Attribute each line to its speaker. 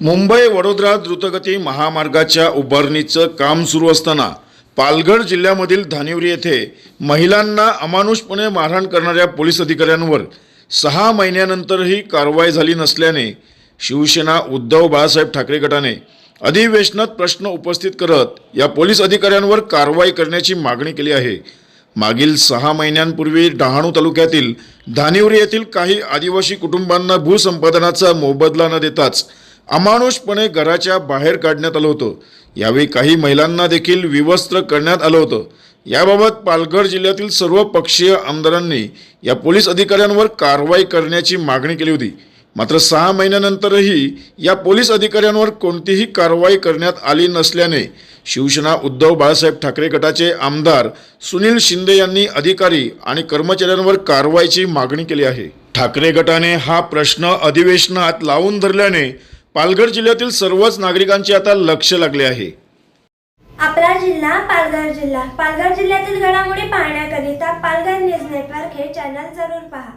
Speaker 1: मुंबई वडोदरा द्रुतगती महामार्गाच्या उभारणीचं काम सुरू असताना पालघर जिल्ह्यामधील धानिवरी येथे महिलांना अमानुषपणे मारहाण करणाऱ्या पोलीस अधिकाऱ्यांवर सहा महिन्यानंतरही कारवाई झाली नसल्याने शिवसेना उद्धव बाळासाहेब ठाकरे गटाने अधिवेशनात प्रश्न उपस्थित करत या पोलीस अधिकाऱ्यांवर कारवाई करण्याची मागणी केली आहे. मागील सहा महिन्यांपूर्वी डहाणू तालुक्यातील धानिवरी येथील काही आदिवासी कुटुंबांना भूसंपादनाचा मोबदला न देताच अमानुषपणे घराच्या बाहेर काढण्यात आलं होतं. यावेळी काही महिलांना देखील विवस्त्र करण्यात आलं होतं. याबाबत पालघर जिल्ह्यातील सर्व पक्षीय आमदारांनी या पोलीस अधिकाऱ्यांवर कारवाई करण्याची मागणी केली होती. मात्र सहा महिन्यानंतरही या पोलीस अधिकाऱ्यांवर कोणतीही कारवाई करण्यात आली नसल्याने शिवसेना उद्धव बाळासाहेब ठाकरे गटाचे आमदार सुनील शिंदे यांनी अधिकारी आणि कर्मचाऱ्यांवर कारवाईची मागणी केली आहे. ठाकरे गटाने हा प्रश्न अधिवेशनात लावून धरल्याने पालघर जिल्ह्यातील सर्वच नागरिकांचे आता लक्ष लागले आहे.
Speaker 2: आपला जिल्हा पालघर जिल्हा. पालघर जिल्ह्यातील घडामोडी पाहण्याकरिता पालघर न्यूज नेटवर्क हे चॅनल जरूर पहा.